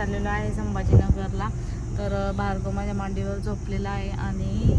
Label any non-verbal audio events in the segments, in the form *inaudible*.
चाललेलो आहे संभाजीनगरला. तर भार्गव माझ्या मांडीवर झोपलेला आहे आणि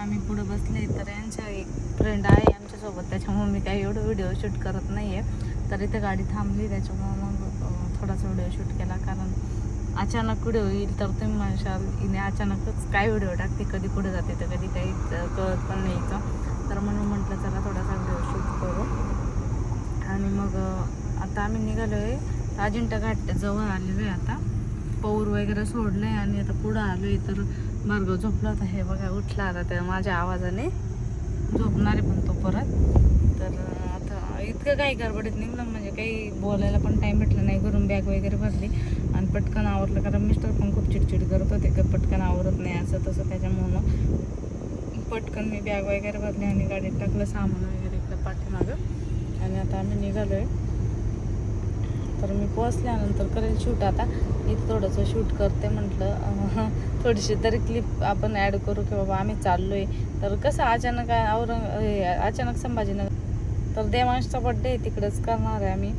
आम्ही पुढे बसले तर यांच्या एक फ्रेंड आहे आमच्यासोबत. त्याच्यामुळे मी काही एवढं व्हिडिओ शूट करत नाही आहे तर इथे गाडी थांबली त्याच्यामुळे मग थोडासा व्हिडिओ शूट केला. कारण अचानक व्हिडिओ येईल तर तुम्ही म्हणशाल हिने अचानकच काय व्हिडिओ टाकते? कधी कुठे जाते? तर कधी काही कळत पण नाही इथं. तर म्हणून म्हटलं चला थोडासा व्हिडिओ शूट करू. आणि मग आता आम्ही निघालो आहे अजिंठा घाट जवळ आलेलो आहे आता. पौर वगैरे सोडलं आहे आणि आता पुढं आलो आहे तर मार्ग झोपला होता हे बघा उठला आता त्या माझ्या आवाजाने. झोपणार आहे पण तो परत. तर आता इतकं काही गडबडीत निघलं म्हणजे काही बोलायला पण टाईम भेटला नाही. घरून बॅग वगैरे भरली. आणि पटकन आवरलं कारण मिस्टर पण खूप चिडचिड करत होते का पटकन आवरत नाही असं तसं त्याच्यामुळं. पटकन मी बॅग वगैरे भरली आणि गाडीत टाकलं सामान वगैरे इकडं पाठीमागं. आणि आता आम्ही निघालो आहे तर मी पोहोचल्यानंतर करेल शूट आता. इथं थोडंसं शूट करते म्हटलं थोडीशी तरी क्लिप आपण ॲड करू की बाबा आम्ही चाललो आहे तर कसं अचानक औरंग हे, अचानक संभाजीनगर. तर देवांशचा बड्डे आहे तिकडंच करणार आहे आम्ही.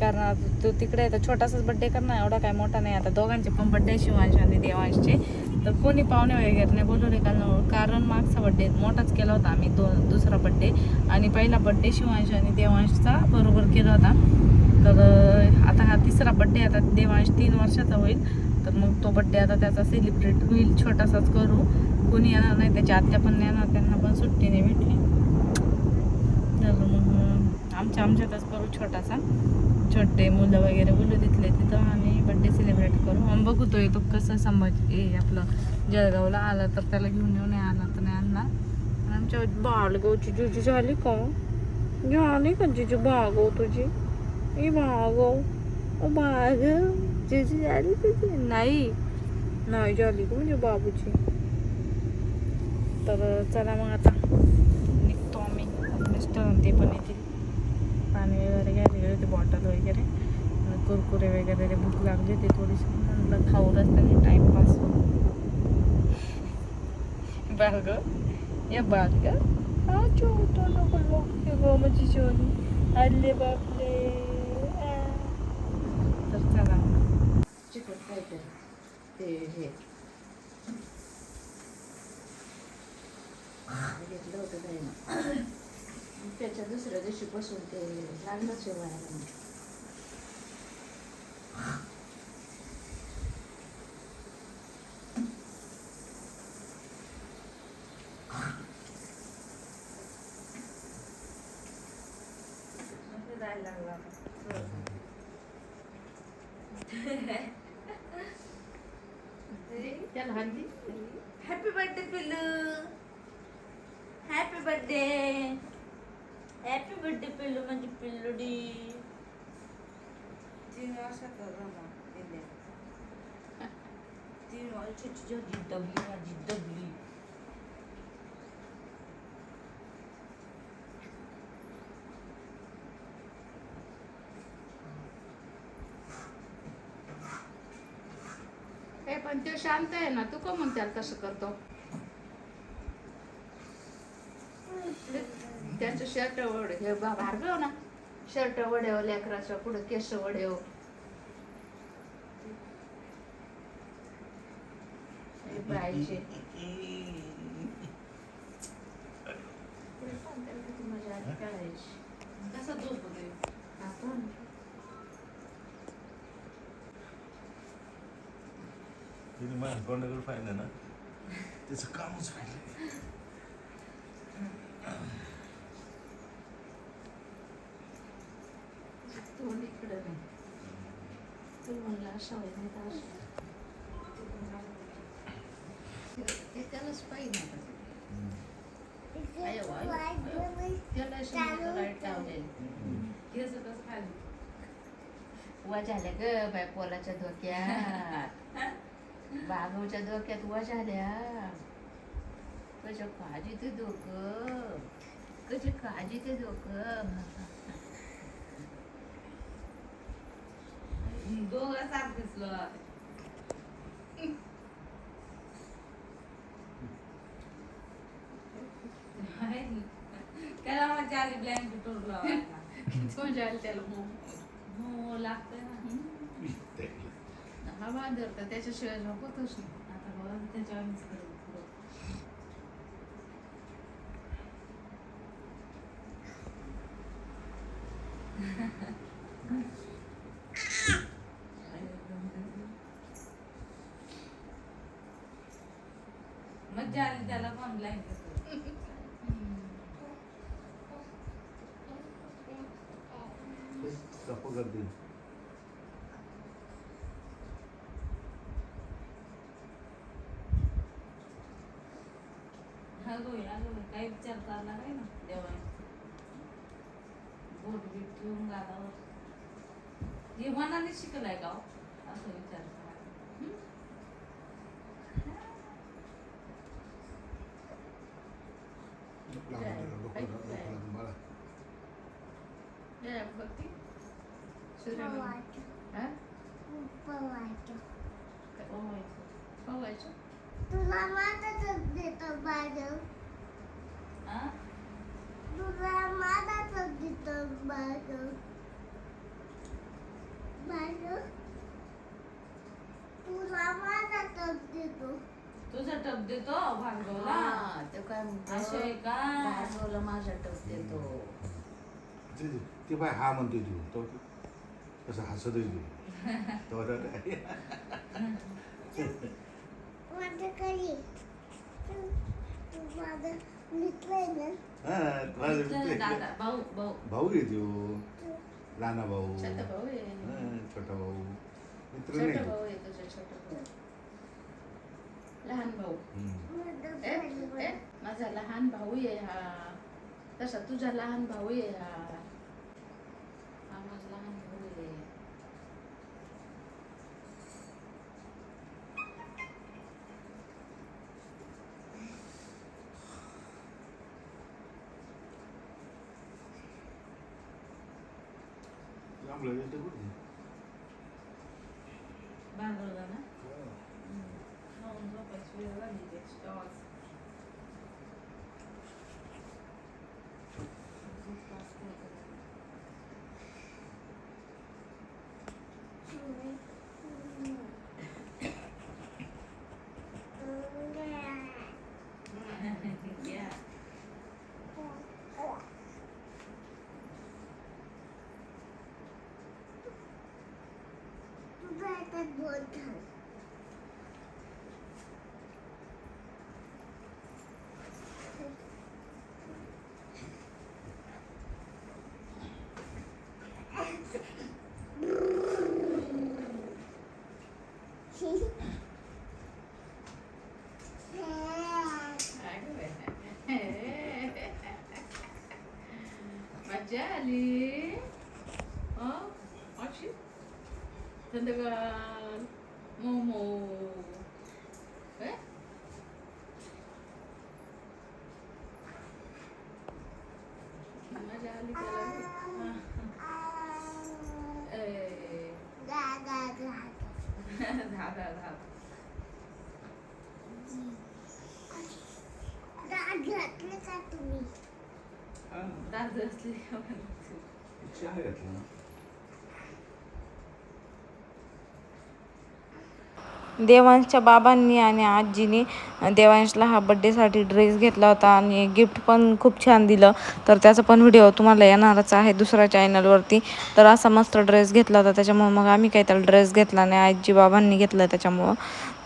करणार तो तिकडे तर छोटासाच बड्डे करणार एवढा काय मोठा नाही. आता दोघांचे पण बड्डे शिवांश आणि देवांशचे. तर कोणी पाहुणे वगैरे नाही बोलवले कारण कारण मागचा बड्डे मोठाच केला होता आम्ही दोन दुसरा बड्डे आणि पहिला बड्डे शिवांश आणि देवांशचा बरोबर केला होता. तर आता हा तिसरा बड्डे आता देवांश तीन वर्षाचा होईल. तर मग तो बड्डे आता त्याचा सेलिब्रेट होईल. छोटासाच करू. कोणी येणार नाही त्याची आत्या पण नाही येणार त्यांना पण सुट्टी नाही भेटली. तर मग आमच्या आमच्यातच करू छोटासा. छोटे मुलं वगैरे बोलू तिथले तिथं आणि बड्डे सेलिब्रेट करू. मग बघू तो येतो कसं संभाजी ए आपलं जळगावला आला तर त्याला घेऊन येऊ नाही आला तर नाही आणला आणि आमच्या बाळगावची जुजू झाली का हो? झाली का जुजू बाळगाव तुझी? ए बाळगाव ओ बाळग जुजू झाली तुझी नाही. नाही झाली का म्हणजे बाबूची. तर चला मग आता. निघतो आम्ही. मिस्टर ते पण येतील. पाणी वगैरे घ्यायला होते बॉटल वगैरे. कुरकुरे वगैरे ते भूक लागली होती थोडीशी. म्हटलं खाऊ रस्त्याने टाईमपास बाग या बाग हा छोटा नको हे गोमाची शोनी आले बापले आ. तर चला चिकन काय ते ते हे घेतलं होतं त्यानं. त्याच्या दुसऱ्या दिवशीपासून ते लागलंच शिवायला जायला लागला *laughs* हॅपी बर्थडे पिल्लू. हॅपी बर्थडे हॅपी बर्थडे पिल्लू म्हणजे पिल्लुडी. तीन पिल्ल्या *laughs* तीन वर्षाची झाली दबली माझी दबली शांत आहे ना तू का मग त्याला तसं करतो. त्याचं शर्ट वड हे बा भार्गव ना. शर्ट वडेव लेकराचं पुढे केस वडेव हे बाईचे पुढे पण त्याला किती मजा आली खेळायची. कसा झोप होते आपण माझ्या तोंडाकडे पाहिलं ना त्याचं कामच तोंड इकडं नाही. तू म्हणलं असावं नाही तर असं ते त्यालाच पाहिजे. त्याला लाइट लावलेलं. केस कसं खाली वा झाल्या ग बाय पोलाच्या धोक्यात बागवच्या धोक्यात वा झाल्या कशा काळजी ते धोक कशी काळजी ते धोक दोघं साथ दिसलं. त्याला मजा आली ब्लँकेट लावायला मजा आली त्याला हो लागतंय ना. बाबा धरतं त्याच्याशिवाय झोपतच नाही आता बघा त्याच्यावर मिस करेल पुढं. मज्जा आली त्याला पण ब्लँकेट गप्प करते विचार चालला नाही ना देवा बोट बीट ठेवून गालावर हे मनाने शिकलाय का हो? असं विचार करायला. बाळा जय भक्ती सूर्यमान हा पोवायचं. पवायचं तुला माझाच देतो बाजू तुझा टप देतो भार्गवला हा ते काय म्हणतो? असं आहे का? भार्गवला माझ्या टच देतो. ते ते बाय हा म्हणतोय तू. तो कसं हसत आहे तू. तो काय तू तू माझा आहे ना हा तुला इथलं दादा भाऊ भाऊ. भाऊ आहे तो. लहाना भाऊ. छोटा भाऊ आहे. हा, छोटा भाऊ. मित्र छोटा नाही भाऊ आहे तुझा छोटा भाऊ. लहान भाऊ. हम्म. माझं ए, भाऊ. ए, माझा लहान भाऊ आहे हा. तसा तुझा लहान भाऊ आहे हा. हा माझा लहान भाऊ. आहे लांबलं गेलं कुठे भार्गवला ना खाऊन झोपायची वेळ झाली त्याची तुझं *laughs* आता दोन झालं. मज्जा आली हं? अशी थंडगार मोमो ए? मजा आली त्याला ए, गा, गा, गा. धागा धागा गा घातलं का तुम्ही दाद असली चहा घेतला देवांशच्या बाबांनी आणि आजीने देवांशला हा बड्डेसाठी ड्रेस घेतला होता आणि गिफ्ट पण खूप छान दिलं. तर त्याचा पण व्हिडिओ तुम्हाला येणारच आहे दुसऱ्या चॅनलवरती तर असा मस्त ड्रेस घेतला होता त्याच्यामुळं मग आम्ही काही त्याला ड्रेस घेतला नाही आजी बाबांनी घेतला त्याच्यामुळं.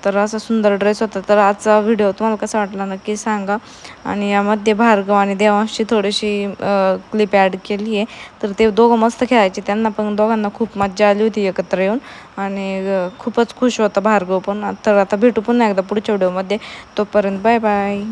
तर असा सुंदर ड्रेस होता. तर आजचा व्हिडिओ तुम्हाला कसा वाटला नक्की सांगा. आणि यामध्ये भार्गव आणि देवांशची थोडीशी क्लिप ॲड केली आहे. तर ते दोघं मस्त खेळायचे. त्यांना पण दोघांना खूप मज्जा आली होती एकत्र येऊन. आणि खूपच खुश होता भार्गव पण. तर आता भेटू पुन्हा एकदा पुढच्या व्हिडिओमध्ये तोपर्यंत बाय बाय